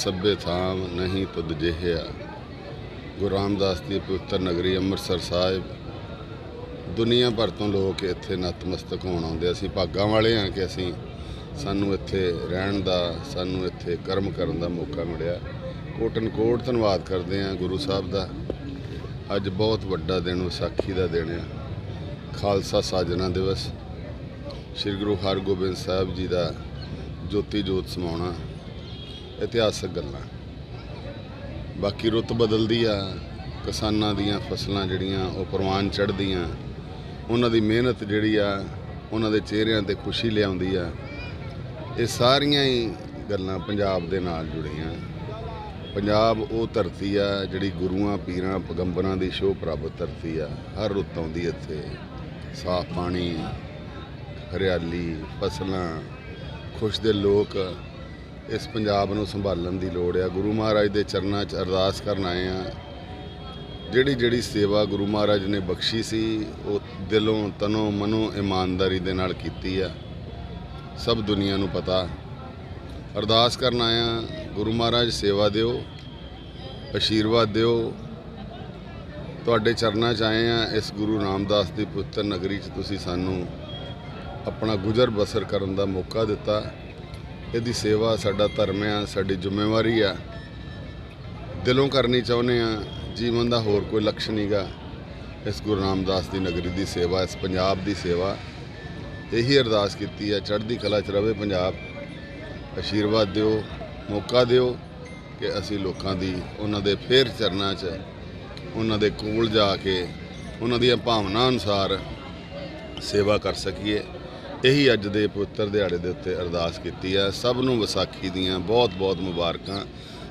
ਸਭੇ ਥਾਮ ਨਹੀਂ ਤੁਧ ਜਿਹਿਆ ਗੁਰੂ ਰਾਮਦਾਸ ਦੀ ਪਵਿੱਤਰ ਨਗਰੀ ਅੰਮ੍ਰਿਤਸਰ ਸਾਹਿਬ। ਦੁਨੀਆ ਭਰ ਤੋਂ ਲੋਕ ਇੱਥੇ ਨਤਮਸਤਕ ਹੋਣ ਆਉਂਦੇ ਅਸੀਂ ਭਾਗਾਂ ਵਾਲੇ ਹਾਂ ਕਿ ਅਸੀਂ ਸਾਨੂੰ ਇੱਥੇ ਰਹਿਣ ਦਾ, ਸਾਨੂੰ ਇੱਥੇ ਕਰਮ ਕਰਨ ਦਾ ਮੌਕਾ ਮਿਲਿਆ। ਕੋਟਨ ਕੋਟ ਧੰਨਵਾਦ ਕਰਦੇ ਹਾਂ ਗੁਰੂ ਸਾਹਿਬ ਦਾ। ਅੱਜ ਬਹੁਤ ਵੱਡਾ ਦਿਨ ਵਿਸਾਖੀ ਦਾ ਦਿਨ ਹੈ ਖਾਲਸਾ ਸਾਜਨਾ ਦਿਵਸ। ਸ੍ਰੀ ਗੁਰੂ ਹਰਗੋਬਿੰਦ ਸਾਹਿਬ ਜੀ ਦਾ ਜੋਤੀ ਜੋਤ ਸਮਾਉਣਾ। ਇਤਿਹਾਸਕ ਗੱਲਾਂ। ਬਾਕੀ ਰੁੱਤ ਬਦਲਦੀ ਆ, ਕਿਸਾਨਾਂ ਦੀਆਂ ਫਸਲਾਂ ਜਿਹੜੀਆਂ ਉਹ ਪ੍ਰਵਾਨ ਚੜ੍ਹਦੀਆਂ, ਉਹਨਾਂ ਦੀ ਮਿਹਨਤ ਜਿਹੜੀ ਆ, ਉਹਨਾਂ ਦੇ ਚਿਹਰਿਆਂ ਤੇ ਖੁਸ਼ੀ ਲਿਆਉਂਦੀ ਆ। ਇਹ ਸਾਰੀਆਂ ਹੀ ਗੱਲਾਂ ਪੰਜਾਬ ਦੇ ਨਾਲ ਜੁੜੀਆਂ। ਪੰਜਾਬ ਉਹ ਧਰਤੀ ਆ ਜਿਹੜੀ ਗੁਰੂਆਂ, ਪੀਰਾਂ, ਪੈਗੰਬਰਾਂ ਦੀ ਸ਼ੋਭ ਪ੍ਰਾਪਤ ਧਰਤੀ ਆ। ਹਰ ਰੁੱਤ ਆਉਂਦੀ ਇੱਥੇ। ਸਾਫ਼ ਪਾਣੀ, ਹਰਿਆਲੀ, ਫਸਲਾਂ, ਖੁਸ਼ ਦੇ ਲੋਕ ਇਸ ਪੰਜਾਬ ਨੂੰ ਸੰਭਾਲਣ ਦੀ ਲੋੜ ਆ। ਗੁਰੂ ਮਹਾਰਾਜ ਦੇ ਚਰਨਾਂ 'ਚ ਅਰਦਾਸ ਕਰਨ ਆਏ ਆ। ਜਿਹੜੀ ਜਿਹੜੀ ਸੇਵਾ ਗੁਰੂ ਮਹਾਰਾਜ ਨੇ ਬਖਸ਼ੀ ਸੀ, ਉਹ ਦਿਲੋਂ, ਤਨੋਂ, ਮਨੋਂ, ਇਮਾਨਦਾਰੀ ਦੇ ਨਾਲ ਕੀਤੀ ਆ। ਸਭ ਦੁਨੀਆ ਨੂੰ ਪਤਾ। ਅਰਦਾਸ ਕਰਨ ਆਇਆ ਗੁਰੂ ਮਹਾਰਾਜ ਸੇਵਾ ਦਿਓ, ਅਸ਼ੀਰਵਾਦ ਦਿਓ। ਤੁਹਾਡੇ ਚਰਨਾਂ 'ਚ ਆਏ ਆ। ਇਸ ਗੁਰੂ ਰਾਮਦਾਸ ਦੀ ਪੁੱਤਰ ਨਗਰੀ 'ਚ ਤੁਸੀਂ ਸਾਨੂੰ ਆਪਣਾ ਗੁਜ਼ਰ ਬਸਰ ਕਰਨ ਦਾ ਮੌਕਾ ਦਿੱਤਾ। ਇਹਦੀ ਸੇਵਾ, ਸਾਡਾ ਧਰਮ ਆ, ਸਾਡੀ ਜ਼ਿੰਮੇਵਾਰੀ ਆ। ਦਿਲੋਂ ਕਰਨੀ ਚਾਹੁੰਦੇ ਆ, ਜੀਵਨ ਦਾ ਹੋਰ ਕੋਈ ਲਕਸ਼ ਨਹੀਂਗਾ ਇਸ ਗੁਰੂ ਰਾਮਦਾਸ ਦੀ ਨਗਰੀ ਦੀ ਸੇਵਾ, ਇਸ ਪੰਜਾਬ ਦੀ ਸੇਵਾ। ਇਹੀ ਅਰਦਾਸ ਕੀਤੀ ਹੈ ਚੜ੍ਹਦੀ ਕਲਾ 'ਚ ਰਵੇ ਪੰਜਾਬ। ਅਸ਼ੀਰਵਾਦ ਦਿਓ, ਮੌਕਾ ਦਿਓ ਕਿ ਅਸੀਂ ਲੋਕਾਂ ਦੀ, ਉਹਨਾਂ ਦੇ ਫੇਰ ਚਰਨਾਂ 'ਚ, ਉਹਨਾਂ ਦੇ ਕੋਲ ਜਾ ਕੇ, ਉਹਨਾਂ ਦੀਆਂ ਭਾਵਨਾ ਅਨੁਸਾਰ ਸੇਵਾ ਕਰ ਸਕੀਏ। ਇਹੀ ਅੱਜ ਦੇ ਪਵਿੱਤਰ ਦਿਹਾੜੇ ਦੇ ਉੱਤੇ ਅਰਦਾਸ ਕੀਤੀ ਹੈ। ਸਭ ਨੂੰ ਵਿਸਾਖੀ ਦੀਆਂ ਬਹੁਤ ਬਹੁਤ ਮੁਬਾਰਕਾਂ।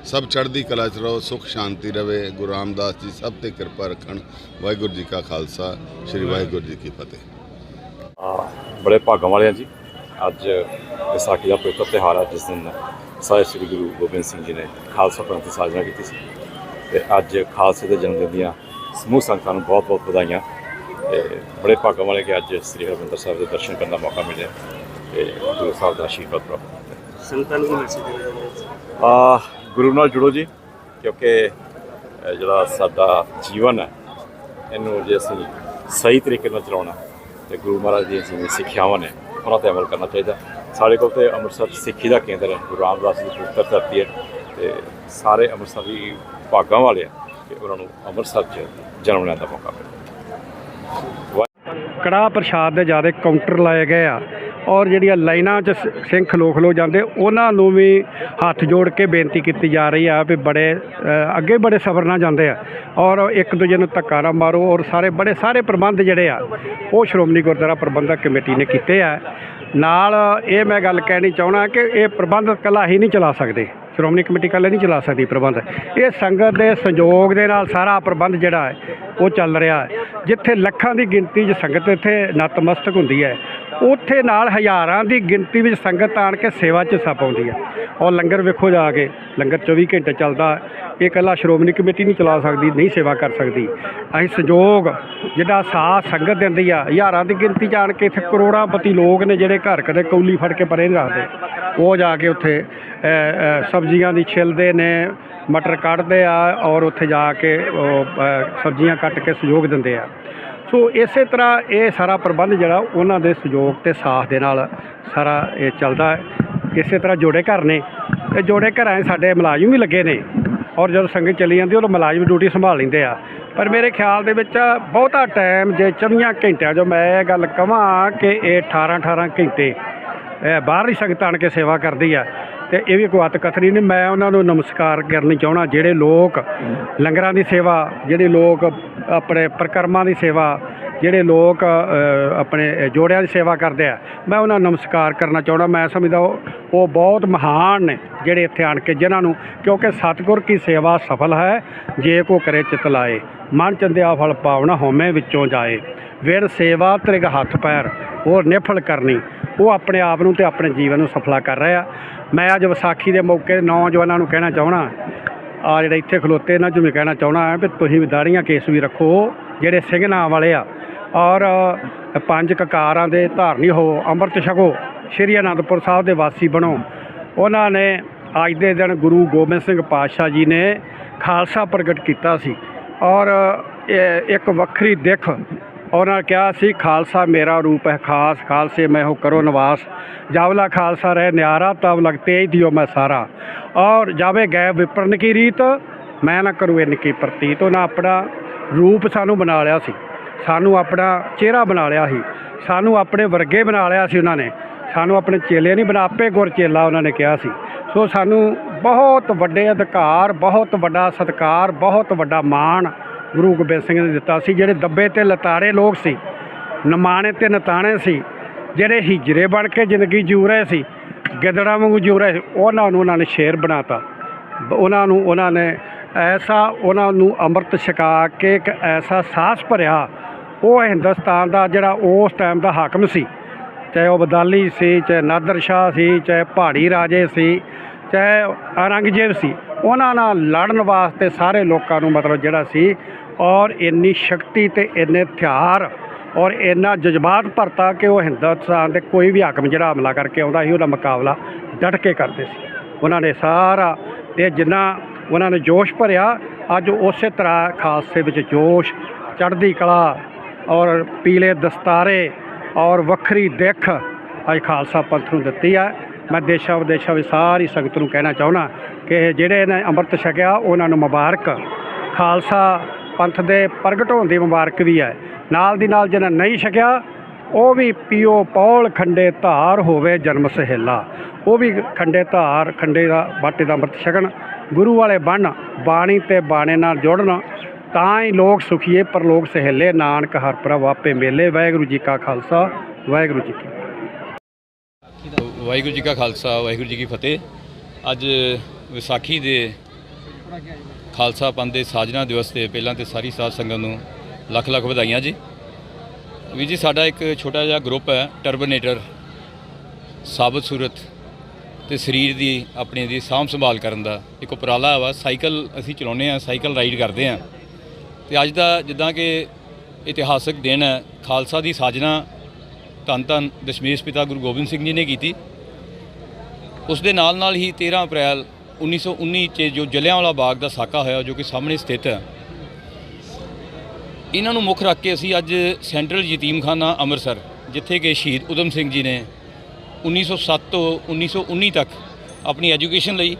ਸਭ ਚੜ੍ਹਦੀ ਕਲਾ 'ਚ ਰਹੋ, ਸੁਖ ਸ਼ਾਂਤੀ ਰਵੇ। ਗੁਰੂ ਰਾਮਦਾਸ ਜੀ, ਸਭ ਤੇ ਕਿਰਪਾ ਰੱਖਣ। ਵਾਹਿਗੁਰੂ ਜੀ ਕਾ ਖਾਲਸਾ, ਸ੍ਰੀ ਵਾਹਿਗੁਰੂ ਜੀ ਕੀ ਫਤਿਹ। ਬੜੇ ਭਾਗਾਂ ਵਾਲੇ ਆ ਜੀ, ਅੱਜ ਵਿਸਾਖੀ ਦਾ ਪਵਿੱਤਰ ਤਿਉਹਾਰ ਹੈ ਜਿਸ ਦਿਨ ਸਾਹਿਬ ਸ੍ਰੀ ਗੁਰੂ ਗੋਬਿੰਦ ਸਿੰਘ ਜੀ ਨੇ ਖਾਲਸਾ ਪੰਥ ਦੀ ਸਾਜਨਾ ਕੀਤੀ ਸੀ। ਤੇ ਅੱਜ ਖਾਲਸੇ ਦੇ ਜਨਮ ਦਿਨ ਦੀਆਂ ਸਮੂਹ ਸੰਗਤਾਂ ਨੂੰ ਬਹੁਤ ਬਹੁਤ ਵਧਾਈਆਂ। ਤੇ ਬੜੇ ਭਾਗਾਂ ਵਾਲੇ ਕਿ ਅੱਜ ਸ੍ਰੀ ਹਰਿਮੰਦਰ ਸਾਹਿਬ ਦੇ ਦਰਸ਼ਨ ਕਰਨ ਦਾ ਮੌਕਾ ਮਿਲਿਆ ਤੇ ਗੁਰੂ ਸਾਹਿਬ ਦਾ ਆਸ਼ੀਰਵਾਦ ਪ੍ਰਾਪਤ ਕੀਤਾ। ਸੰਗਤਾਂ ਨੂੰ ਮੈਸੇਜ ਦੇਣਾ ਆ ਗੁਰੂ ਨਾਲ ਜੁੜੋ ਜੀ ਕਿਉਂਕਿ ਜਿਹੜਾ ਸਾਡਾ ਜੀਵਨ ਹੈ ਇਹਨੂੰ ਜੇ ਅਸੀਂ ਸਹੀ ਤਰੀਕੇ ਨਾਲ ਚਲਾਉਣਾ ਤੇ ਗੁਰੂ ਮਹਾਰਾਜ ਦੀਆਂ ਜਿਵੇਂ ਸਿੱਖਿਆਵਾਂ ਨੇ ਉਹਨਾਂ ਤੇ ਅਮਲ ਕਰਨਾ ਚਾਹੀਦਾ। ਸਾਡੇ ਕੋਲ ਤੇ ਅੰਮ੍ਰਿਤਸਰ ਸਿੱਖੀ ਦਾ ਕੇਂਦਰ ਹੈ ਗੁਰੂ ਰਾਮਦਾਸ ਦੀ ਪਵਿੱਤਰ ਧਰਤੀ ਹੈ ਤੇ ਸਾਰੇ ਅੰਮ੍ਰਿਤਸਰੀ ਭਾਗਾਂ ਵਾਲੇ ਆ ਕਿ ਉਹਨਾਂ ਨੂੰ ਅੰਮ੍ਰਿਤਸਰ 'ਚ ਜਨਮ ਲੈਣ ਦਾ ਮੌਕਾ ਮਿਲੇ ਕੜਾਹ ਪ੍ਰਸ਼ਾਦ ਦੇ ਜ਼ਿਆਦਾ ਕਾਊਂਟਰ ਲਾਏ ਗਏ ਆ ਔਰ ਜਿਹੜੀਆਂ ਲਾਈਨਾਂ 'ਚ ਸ- ਸਿੰਘ ਖਲੋ ਖਲੋ ਜਾਂਦੇ, ਉਹਨਾਂ ਨੂੰ ਵੀ ਹੱਥ ਜੋੜ ਕੇ ਬੇਨਤੀ ਕੀਤੀ ਜਾ ਰਹੀ ਆ ਵੀ ਬੜੇ ਅੱਗੇ ਬੜੇ ਸਬਰ ਨਾਲ ਜਾਂਦੇ ਆ। ਔਰ ਇੱਕ ਦੂਜੇ ਨੂੰ ਧੱਕਾ ਨਾ ਮਾਰੋ ਔਰ ਸਾਰੇ ਬੜੇ, ਸਾਰੇ ਪ੍ਰਬੰਧ ਜਿਹੜੇ ਆ, ਉਹ ਸ਼੍ਰੋਮਣੀ ਗੁਰਦੁਆਰਾ ਪ੍ਰਬੰਧਕ ਕਮੇਟੀ ਨੇ ਕੀਤੇ ਆ। ਨਾਲ ਇਹ ਮੈਂ ਗੱਲ ਕਹਿਣੀ ਚਾਹਣਾ ਕਿ ਇਹ ਪ੍ਰਬੰਧ ਇਕੱਲਾ ਹੀ ਨਹੀਂ ਚਲਾ ਸਕਦੇ। ਸ਼੍ਰੋਮਣੀ ਕਮੇਟੀ ਇਕੱਲੇ ਨਹੀਂ ਚਲਾ ਸਕਦੀ ਪ੍ਰਬੰਧ। ਇਹ ਸੰਗਤ ਦੇ ਸੰਯੋਗ ਦੇ ਨਾਲ ਸਾਰਾ ਪ੍ਰਬੰਧ ਜਿਹੜਾ ਹੈ, ਉਹ ਚੱਲ ਰਿਹਾ ਹੈ। ਜਿੱਥੇ ਲੱਖਾਂ ਦੀ ਗਿਣਤੀ 'ਚ ਸੰਗਤ ਇੱਥੇ ਨਤਮਸਤਕ ਹੁੰਦੀ ਹੈ। ਉੱਥੇ ਨਾਲ ਹਜ਼ਾਰਾਂ ਦੀ ਗਿਣਤੀ ਵਿੱਚ ਸੰਗਤ ਆਣ ਕੇ ਸੇਵਾ 'ਚ ਹਿੱਸਾ ਪਾਉਂਦੀ ਹੈ ਔਰ ਲੰਗਰ ਵੇਖੋ ਜਾ ਕੇ ਲੰਗਰ 24 ਘੰਟੇ ਚੱਲਦਾ ਇਹ ਇਕੱਲਾ ਸ਼੍ਰੋਮਣੀ ਕਮੇਟੀ ਨਹੀਂ ਚਲਾ ਸਕਦੀ ਨਹੀਂ ਸੇਵਾ ਕਰ ਸਕਦੀ। ਅਸੀਂ ਸੰਯੋਗ ਜਿਹੜਾ ਸਾਥ ਸੰਗਤ ਦਿੰਦੀ ਆ ਹਜ਼ਾਰਾਂ ਦੀ ਗਿਣਤੀ 'ਚ ਆਣ ਕੇ ਇੱਥੇ ਕਰੋੜਾਂ ਪਤੀ ਲੋਕ ਨੇ ਜਿਹੜੇ ਘਰ ਕਦੇ ਕੌਲੀ ਫੜ ਕੇ ਪਰੇ ਨਹੀਂ ਰੱਖਦੇ। ਉਹ ਜਾ ਕੇ ਉੱਥੇ ਸਬਜ਼ੀਆਂ ਦੀ ਛਿਲਦੇ ਨੇ ਮਟਰ ਕੱਢਦੇ ਆ ਔਰ ਉੱਥੇ ਜਾ ਕੇ ਉਹ, ਸਬਜ਼ੀਆਂ ਕੱਟ ਕੇ ਸਹਿਯੋਗ ਦਿੰਦੇ ਆ। ਸੋ ਇਸੇ ਤਰ੍ਹਾਂ ਇਹ ਸਾਰਾ ਪ੍ਰਬੰਧ ਜਿਹੜਾ ਉਹਨਾਂ ਦੇ ਸਹਿਯੋਗ ਤੇ ਸਾਥ ਦੇ ਨਾਲ ਸਾਰਾ ਇਹ ਚੱਲਦਾ ਹੈ। ਇਸੇ ਤਰ੍ਹਾਂ ਜੋੜੇ ਘਰ ਨੇ। ਤੇ ਜੋੜੇ ਘਰਾਂ 'ਚ ਸਾਡੇ ਮੁਲਾਜ਼ਮ ਵੀ ਲੱਗੇ ਨੇ। ਔਰ ਜਦੋਂ ਸੰਗਤ ਚਲੀ ਜਾਂਦੀ ਉਹ ਮੁਲਾਜ਼ਮ ਡਿਊਟੀ ਸੰਭਾਲ ਲੈਂਦੇ ਆ। ਪਰ ਮੇਰੇ ਖਿਆਲ ਦੇ ਵਿੱਚ ਬਹੁਤਾ ਟਾਈਮ ਜੇ 24 ਘੰਟਿਆਂ ਜੋ ਮੈਂ ਇਹ ਗੱਲ ਕਹਾਂ ਕਿ ਇਹ 18 18 ਘੰਟੇ ਬਾਹਰਲੀ ਸੰਗਤ ਆਣ ਕੇ ਸੇਵਾ ਕਰਦੀ ਆ। ਤੇ ਇਹ ਵੀ ਕੋਈ ਹੱਥ ਕਥਰੀ ਨਹੀਂ। ਮੈਂ ਉਹਨਾਂ ਨੂੰ ਨਮਸਕਾਰ ਕਰਨੀ ਚਾਹਣਾ ਜਿਹੜੇ ਲੋਕ ਲੰਗਰਾਂ ਦੀ ਸੇਵਾ, ਜਿਹੜੇ ਲੋਕ ਆਪਣੇ ਪ੍ਰਕਰਮਾਂ ਦੀ ਸੇਵਾ, ਜਿਹੜੇ ਲੋਕ ਆਪਣੇ ਜੋੜਿਆਂ ਦੀ ਸੇਵਾ ਕਰਦੇ ਆ, ਮੈਂ ਉਹਨਾਂ ਨੂੰ ਨਮਸਕਾਰ ਕਰਨਾ ਚਾਹੁੰਦਾ। ਮੈਂ ਸਮਝਦਾ ਉਹ ਉਹ ਬਹੁਤ ਮਹਾਨ ਨੇ ਜਿਹੜੇ ਇੱਥੇ ਆਣ ਕੇ ਜਿਨ੍ਹਾਂ ਨੂੰ, ਕਿਉਂਕਿ ਸਤਿਗੁਰ ਕੀ ਸੇਵਾ ਸਫਲ ਹੈ, ਜੇ ਕੋ ਕਰੇ ਚਿਤ ਲਾਏ। ਮਨ ਚੰਦਿਆ ਫਲ ਪਾਵਣਾ ਹਉਮੈ ਵਿੱਚੋਂ ਜਾਏ। ਵਿਰ ਸੇਵਾ ਤ੍ਰਿਗ ਹੱਥ ਪੈਰ ਉਹ ਨਿਫਲ ਕਰਨੀ। ਉਹ ਆਪਣੇ ਆਪ ਨੂੰ ਤੇ ਆਪਣੇ ਜੀਵਨ ਨੂੰ ਸਫਲਾ ਕਰ ਰਹੇ ਆ। ਮੈਂ ਅੱਜ ਵਿਸਾਖੀ ਦੇ ਮੌਕੇ ਨੌਜਵਾਨਾਂ ਨੂੰ ਕਹਿਣਾ ਚਾਹਣਾ ਆ ਜਿਹੜੇ ਇੱਥੇ ਖਲੋਤੇ ਇਹਨਾਂ ਨੂੰ ਵੀ ਕਹਿਣਾ ਚਾਹਣਾ ਹੈ ਵੀ ਤੁਸੀਂ ਵੀ ਦਾੜੀਆਂ ਕੇਸ ਵੀ ਰੱਖੋ, ਜਿਹੜੇ ਸਿੰਘ ਨਾਂ ਵਾਲੇ ਆ। ਔਰ ਪੰਜ ਕਕਾਰਾਂ ਦੇ ਧਾਰਨੀ ਹੋ, ਅੰਮ੍ਰਿਤ ਛਕੋ, ਸ਼੍ਰੀ ਅਨੰਦਪੁਰ ਸਾਹਿਬ ਦੇ ਵਾਸੀ ਬਣੋ। ਉਹਨਾਂ ਨੇ ਅੱਜ ਦੇ ਦਿਨ ਗੁਰੂ ਗੋਬਿੰਦ ਸਿੰਘ ਪਾਤਸ਼ਾਹ ਜੀ ਨੇ ਖਾਲਸਾ ਪ੍ਰਗਟ ਕੀਤਾ ਸੀ। ਔਰ ਇਹ ਇੱਕ ਵੱਖਰੀ ਦਿੱਖ ਉਹਨਾਂ ਕਿਹਾ ਸੀ, ਖਾਲਸਾ ਮੇਰਾ ਰੂਪ ਹੈ ਖਾਸ, ਖਾਲਸੇ ਮੈਂ ਹੋ ਕਰੋ ਨਿਵਾਸ। ਜਾਵਲਾ ਖਾਲਸਾ ਰਹਿ ਨਿਆਰਾ ਤਬ ਲਗਤੇ ਦਿਓ ਮੈਂ ਸਾਰਾ। ਔਰ ਜਾਵੇ ਗਏ ਵਿਪਰਨ ਕੀ ਰੀਤ, ਮੈਂ ਨਾ ਕਰੂ ਇਨ ਕੀ ਪ੍ਰਤੀਤ। ਉਹਨਾਂ ਆਪਣਾ ਰੂਪ ਸਾਨੂੰ ਬਣਾ ਲਿਆ ਸੀ। ਸਾਨੂੰ ਆਪਣਾ ਚਿਹਰਾ ਬਣਾ ਲਿਆ ਸੀ। ਸਾਨੂੰ ਆਪਣੇ ਵਰਗੇ ਬਣਾ ਲਿਆ ਸੀ ਉਹਨਾਂ ਨੇ। ਸਾਨੂੰ ਆਪਣੇ ਚੇਲੇ ਨਹੀਂ ਬਣਾ, ਆਪੇ ਗੁਰ ਚੇਲਾ ਉਹਨਾਂ ਨੇ ਕਿਹਾ ਸੀ। ਸੋ ਸਾਨੂੰ ਬਹੁਤ ਵੱਡੇ ਅਧਿਕਾਰ, ਬਹੁਤ ਵੱਡਾ ਸਤਿਕਾਰ, ਬਹੁਤ ਵੱਡਾ ਮਾਣ ਗੁਰੂ ਗੋਬਿੰਦ ਸਿੰਘ ਨੇ ਦਿੱਤਾ ਸੀ, ਜਿਹੜੇ ਦੱਬੇ ਤੇ ਲਤਾੜੇ ਲੋਕ ਸੀ, ਨਮਾਣੇ ਤੇ ਨਤਾਣੇ ਸੀ, ਜਿਹੜੇ ਹਿਜਰੇ ਬਣ ਕੇ ਜ਼ਿੰਦਗੀ ਜੂ ਰਹੇ ਸੀ, ਗਿੱਦੜਾਂ ਵਾਂਗੂ ਜੂ ਰਹੇ ਸੀ, ਉਹਨਾਂ ਨੂੰ ਉਹਨਾਂ ਨੇ ਸ਼ੇਰ ਬਣਾਤਾ। ਬ- ਉਹਨਾਂ ਨੂੰ ਉਹਨਾਂ ਨੇ ਐਸਾ ਉਹਨਾਂ ਨੂੰ ਅੰਮ੍ਰਿਤ ਛਕਾ ਕੇ ਇੱਕ ਐਸਾ ਸਾਹਸ ਭਰਿਆ, ਉਹ ਹਿੰਦੁਸਤਾਨ ਦਾ ਜਿਹੜਾ ਉਸ ਟਾਈਮ ਦਾ ਹਾਕਮ ਸੀ, ਚਾਹੇ ਉਹ ਬਦਾਲੀ ਸੀ, ਚਾਹੇ ਨਾਦਰ ਸ਼ਾਹ ਸੀ, ਚਾਹੇ ਪਹਾੜੀ ਰਾਜੇ ਸੀ, ਚਾਹੇ ਔਰੰਗਜ਼ੇਬ ਸੀ, ਉਹਨਾਂ ਨਾਲ ਲੜਨ ਵਾਸਤੇ ਸਾਰੇ ਲੋਕਾਂ ਨੂੰ ਮਤਲਬ ਜਿਹੜਾ ਸੀ ਔਰ ਇੰਨੀ ਸ਼ਕਤੀ ਤੇ ਇੰਨੇ ਹਥਿਆਰ ਔਰ ਇੰਨਾ ਜਜ਼ਬਾਤ ਭਰਤਾ ਕਿ ਉਹ ਹਿੰਦੁਸਤਾਨ ਦੇ ਕੋਈ ਵੀ ਹਾਕਮ ਜਿਹੜਾ ਹਮਲਾ ਕਰਕੇ ਆਉਂਦਾ ਸੀ, ਉਹਦਾ ਮੁਕਾਬਲਾ ਡਟ ਕੇ ਕਰਦੇ ਸੀ। ਉਹਨਾਂ ਨੇ ਸਾਰਾ ਤੇ ਜਿੰਨਾ ਉਹਨਾਂ ਨੇ ਜੋਸ਼ ਭਰਿਆ, ਅੱਜ ਉਸੇ ਤਰ੍ਹਾਂ ਖਾਲਸੇ ਵਿੱਚ ਜੋਸ਼, ਚੜ੍ਹਦੀ ਕਲਾ ਔਰ ਪੀਲੇ ਦਸਤਾਰੇ ਔਰ ਵੱਖਰੀ ਦਿੱਖ ਅੱਜ ਖਾਲਸਾ ਪੰਥ ਨੂੰ ਦਿੱਤੀ ਹੈ ਮੈਂ ਦੇਸ਼ਾਂ ਵਿਦੇਸ਼ਾਂ ਵਿੱਚ ਸਾਰੀ ਸੰਗਤ ਨੂੰ ਕਹਿਣਾ ਚਾਹੁੰਦਾ ਕਿ ਜਿਹੜੇ ਨੇ ਅੰਮ੍ਰਿਤ ਛਕਿਆ, ਉਹਨਾਂ ਨੂੰ ਮੁਬਾਰਕ। ਖਾਲਸਾ ਪੰਥ ਦੇ ਪ੍ਰਗਟ ਹੋਣ ਦੀ ਮੁਬਾਰਕ ਵੀ ਹੈ। ਨਾਲ ਦੀ ਨਾਲ ਜਿਹਨਾਂ ਨਹੀਂ ਛਕਿਆ, ਉਹ ਵੀ ਪੀਓ ਪੌਲ ਖੰਡੇ ਧਾਰ ਹੋਵੇ ਜਨਮ ਸਹੇਲਾ। ਉਹ ਵੀ ਖੰਡੇ ਧਾਰ, ਖੰਡੇ ਦਾ ਬਾਟੇ ਦਾ ਅੰਮ੍ਰਿਤ ਛਕਣ, ਗੁਰੂ ਵਾਲੇ ਬਣ ਬਾਣੀ ਤੇ ਬਾਣੇ ਨਾਲ ਜੁੜਨ, ਤਾਂ ਹੀ ਲੋਕ ਸੁਖੀਏ ਪਰਲੋਕ ਸਹੇਲੇ। ਨਾਨਕ ਹਰ ਪ੍ਰਭ ਆਪੇ ਮੇਲੇ। ਵਾਹਿਗੁਰੂ ਜੀ ਕਾ ਖਾਲਸਾ, ਵਾਹਿਗੁਰੂ ਜੀ ਕੀ ਵਾਹਿਗੁਰੂ ਜੀ ਕਾ ਖਾਲਸਾ, ਵਾਹਿਗੁਰੂ ਜੀ ਕੀ ਫਤਿਹ। ਅੱਜ ਵਿਸਾਖੀ ਦੇ ਖਾਲਸਾ ਪੰਥ ਦੇ ਸਾਜਨਾ ਦਿਵਸ ਤੇ ਪਹਿਲਾਂ ਤੇ ਸਾਰੀ ਸਾਧ ਸੰਗਤ ਨੂੰ ਲੱਖ ਲੱਖ ਵਧਾਈਆਂ ਜੀ। ਵੀ ਜੀ, ਸਾਡਾ ਇੱਕ ਛੋਟਾ ਜਿਹਾ ਗਰੁੱਪ ਹੈ ਟਰਬਨੇਟਰ ਸਾਬਤ ਸੂਰਤ ਤੇ ਸਰੀਰ ਦੀ ਆਪਣੀ ਦੀ ਸਾਂਭ ਸੰਭਾਲ ਕਰਨ ਦਾ ਇੱਕ ਉਪਰਾਲਾ ਵਾ। ਸਾਈਕਲ ਅਸੀਂ ਚਲਾਉਂਦੇ ਆ ਸਾਈਕਲ ਰਾਈਡ ਕਰਦੇ ਆ ਤੇ ਅੱਜ ਦਾ ਜਿੱਦਾਂ ਕਿ ਇਤਿਹਾਸਕ ਦਿਨ ਹੈ, ਖਾਲਸਾ ਦੀ ਸਾਜਨਾ ਧੰਨ ਧੰਨ ਦਸ਼ਮੇਸ਼ ਪਿਤਾ ਗੁਰੂ ਗੋਬਿੰਦ ਸਿੰਘ ਜੀ ਨੇ ਕੀਤੀ। ਉਸ ਦੇ ਨਾਲ ਨਾਲ ਹੀ 13 ਅਪ੍ਰੈਲ 1919 ਚ ਜੋ ਜਲਿਆਂਵਾਲਾ ਬਾਗ ਦਾ ਸਾਕਾ ਹੋਇਆ, ਜੋ ਕਿ ਸਾਹਮਣੇ ਸਥਿਤ ਹੈ, ਇਹਨਾਂ ਨੂੰ ਮੁੱਖ ਰੱਖ ਕੇ ਅਸੀਂ ਅੱਜ ਸੈਂਟਰਲ ਯਤੀਮਖਾਨਾ ਅੰਮ੍ਰਿਤਸਰ, ਜਿੱਥੇ ਕਿ ਸ਼ਹੀਦ ਉਦਮ ਸਿੰਘ ਜੀ ਨੇ 1907 ਤੋਂ 1919 ਤੱਕ ਆਪਣੀ ਐਜੂਕੇਸ਼ਨ ਲਈ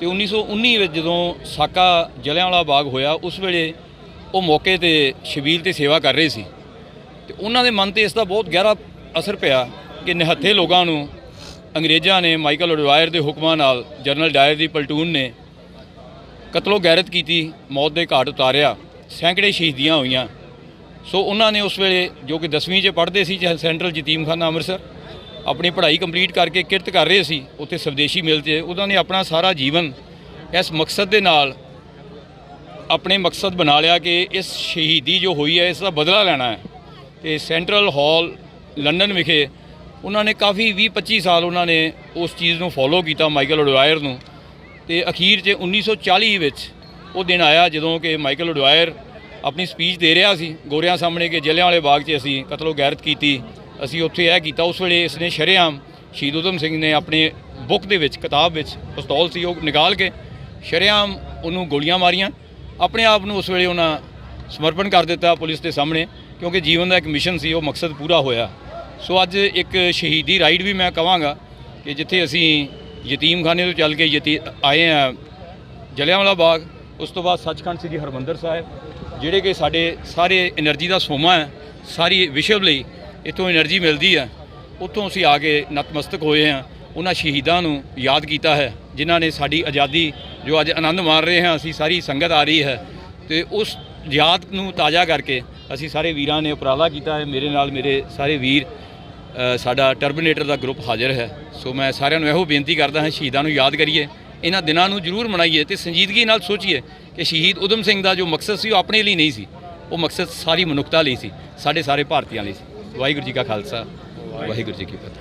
ਤੇ 1919 ਵਿੱਚ ਜਦੋਂ ਸਾਕਾ ਜਲਿਆਂਵਾਲਾ ਬਾਗ ਹੋਇਆ, ਉਸ ਵੇਲੇ ਉਹ ਮੌਕੇ ਤੇ ਸ਼ਬੀਲ ਤੇ ਸੇਵਾ ਕਰ ਰਹੇ ਸੀ। ਤੇ ਉਹਨਾਂ ਦੇ ਮਨ ਤੇ ਇਸ ਦਾ ਬਹੁਤ ਗਹਿਰਾ ਅਸਰ ਪਿਆ ਕਿ ਨਿਹੱਥੇ ਲੋਕਾਂ ਨੂੰ ਅੰਗਰੇਜ਼ਾਂ ਨੇ ਮਾਈਕਲ ਅਡਵਾਇਰ ਦੇ ਹੁਕਮਾਂ ਨਾਲ ਜਨਰਲ ਡਾਇਰ ਦੀ ਪਲਟੂਨ ਨੇ ਕਤਲੋ ਗੈਰਤ ਕੀਤੀ, ਮੌਤ ਦੇ ਘਾਟ ਉਤਾਰਿਆ, ਸੈਂਕੜੇ ਸ਼ਹੀਦੀਆਂ ਹੋਈਆਂ। ਸੋ ਉਹਨਾਂ ਨੇ ਉਸ ਵੇਲੇ ਜੋ ਕਿ 10ਵੀਂ 'ਚ ਪੜ੍ਹਦੇ ਸੀ ਚਾਹੇ ਸੈਂਟਰਲ ਯਤੀਮਖਾਨਾ ਅੰਮ੍ਰਿਤਸਰ, ਆਪਣੀ ਪੜ੍ਹਾਈ ਕੰਪਲੀਟ ਕਰਕੇ ਕਿਰਤ ਕਰ ਰਹੇ ਸੀ, ਉੱਥੇ ਸਵਦੇਸ਼ੀ ਮਿਲ 'ਚ ਉਹਨਾਂ ਨੇ ਆਪਣਾ ਸਾਰਾ ਜੀਵਨ ਇਸ ਮਕਸਦ ਦੇ ਨਾਲ ਆਪਣੇ ਮਕਸਦ ਬਣਾ ਲਿਆ ਕਿ ਇਸ ਸ਼ਹੀਦੀ ਜੋ ਹੋਈ ਹੈ, ਇਸ ਦਾ ਬਦਲਾ ਲੈਣਾ ਹੈ। ਤੇ ਸੈਂਟਰਲ ਹਾਲ ਲੰਡਨ ਵਿਖੇ ਉਹਨਾਂ ਨੇ ਕਾਫੀ 20 25 ਸਾਲ ਉਹਨਾਂ ਨੇ ਉਸ ਚੀਜ਼ ਨੂੰ ਫੋਲੋ ਕੀਤਾ ਮਾਈਕਲ ਓਡਵਾਇਰ ਨੂੰ। ਤੇ ਅਖੀਰ 'ਚ 1940 ਵਿੱਚ ਉਹ ਦਿਨ ਆਇਆ ਜਦੋਂ ਕਿ ਮਾਈਕਲ ਓਡਵਾਇਰ ਆਪਣੀ ਸਪੀਚ ਦੇ ਰਿਹਾ ਸੀ, ਗੋਰਿਆਂ ਸਾਹਮਣੇ ਕਿ ਜਲਿਆਂਵਾਲੇ ਬਾਗ 'ਚ ਅਸੀਂ ਕਤਲੋ ਗੈਰਤ ਕੀਤੀ, ਅਸੀਂ ਉੱਥੇ ਇਹ ਕੀਤਾ। ਉਸ ਵੇਲੇ ਇਸਨੇ ਸ਼ਰੇਆਮ ਸ਼ਹੀਦ ਊਧਮ ਸਿੰਘ ਨੇ ਆਪਣੇ ਬੁੱਕ ਦੇ ਵਿੱਚ, ਕਿਤਾਬ ਵਿੱਚ ਪਿਸਤੌਲ ਸੀ ਉਹ ਨਿਕਾਲ ਕੇ ਸ਼ਰੇਆਮ ਉਹਨੂੰ ਗੋਲੀਆਂ ਮਾਰੀਆਂ। ਆਪਣੇ ਆਪ ਨੂੰ ਉਸ ਵੇਲੇ ਉਹਨਾਂ ਸਮਰਪਣ ਕਰ ਦਿੱਤਾ ਪੁਲਿਸ ਦੇ ਸਾਹਮਣੇ, ਕਿਉਂਕਿ ਜੀਵਨ ਦਾ ਇੱਕ ਮਿਸ਼ਨ ਸੀ, ਉਹ ਮਕਸਦ ਪੂਰਾ ਹੋਇਆ। ਸੋ ਅੱਜ ਇੱਕ ਸ਼ਹੀਦੀ ਰਾਈਡ ਵੀ ਮੈਂ ਕਹਾਂਗਾ ਕਿ ਜਿੱਥੇ ਅਸੀਂ ਯਤੀਮਖਾਨੇ ਤੋਂ ਚੱਲ ਕੇ ਯਤੀ ਆਏ ਆ ਜਲਿਆਂਵਾਲਾ ਬਾਗ, ਉਸ ਤੋਂ ਬਾਅਦ ਸੱਚਖੰਡ ਸ੍ਰੀ ਹਰਮੰਦਰ ਸਾਹਿਬ, ਜਿਹੜੇ ਕਿ ਸਾਡੇ ਸਾਰੇ એનર્ਜੀ ਦਾ ਸੋਮਾ ਹੈ, ਸਾਰੀ ਵਿਸ਼ਵ ਲਈ ਇਥੋਂ એનર્ਜੀ ਮਿਲਦੀ ਹੈ ਉਤੋਂ ਅਸੀਂ ਆ ਕੇ ਨਤਮਸਤਕ ਹੋਏ ਆ ਉਹਨਾਂ ਸ਼ਹੀਦਾਂ ਨੂੰ ਯਾਦ ਕੀਤਾ ਹੈ, ਜਿਨ੍ਹਾਂ ਨੇ ਸਾਡੀ ਆਜ਼ਾਦੀ ਜੋ ਅੱਜ ਆਨੰਦ ਮਾਣ ਰਹੇ ਹਾਂ, ਅਸੀਂ ਸਾਰੀ ਸੰਗਤ ਆ ਰਹੀ ਹੈ, ਤੇ ਉਸ ਯਾਦ ਨੂੰ ਤਾਜ਼ਾ ਕਰਕੇ ਅਸੀਂ ਸਾਰੇ ਵੀਰਾਂ ਨੇ ਉਪਰਾਲਾ ਕੀਤਾ ਹੈ, ਮੇਰੇ ਨਾਲ ਮੇਰੇ ਸਾਰੇ ਵੀਰ ਸਾਡਾ ਟਰਬੀਨੇਟਰ ਦਾ ਗਰੁੱਪ ਹਾਜ਼ਰ ਹੈ। ਸੋ ਮੈਂ ਸਾਰਿਆਂ ਨੂੰ ਇਹੋ ਬੇਨਤੀ ਕਰਦਾ ਹਾਂ, ਸ਼ਹੀਦਾਂ ਨੂੰ ਯਾਦ ਕਰੀਏ। ਇਹਨਾਂ ਦਿਨਾਂ ਨੂੰ ਜ਼ਰੂਰ ਮਨਾਈਏ ਤੇ ਸੰਜੀਦਗੀ ਨਾਲ ਸੋਚੀਏ ਕਿ ਸ਼ਹੀਦ ਉਦਮ ਸਿੰਘ ਦਾ ਜੋ ਮਕਸਦ ਸੀ ਉਹ ਆਪਣੇ ਲਈ ਨਹੀਂ ਸੀ, ਉਹ ਮਕਸਦ ਸਾਰੀ ਮਨੁੱਖਤਾ ਲਈ ਸੀ, ਸਾਡੇ ਸਾਰੇ ਭਾਰਤੀਆਂ ਲਈ ਸੀ। ਵਾਹਿਗੁਰੂ ਜੀ ਕਾ ਖਾਲਸਾ, ਵਾਹਿਗੁਰੂ ਜੀ ਕੀ ਫਤਿਹ।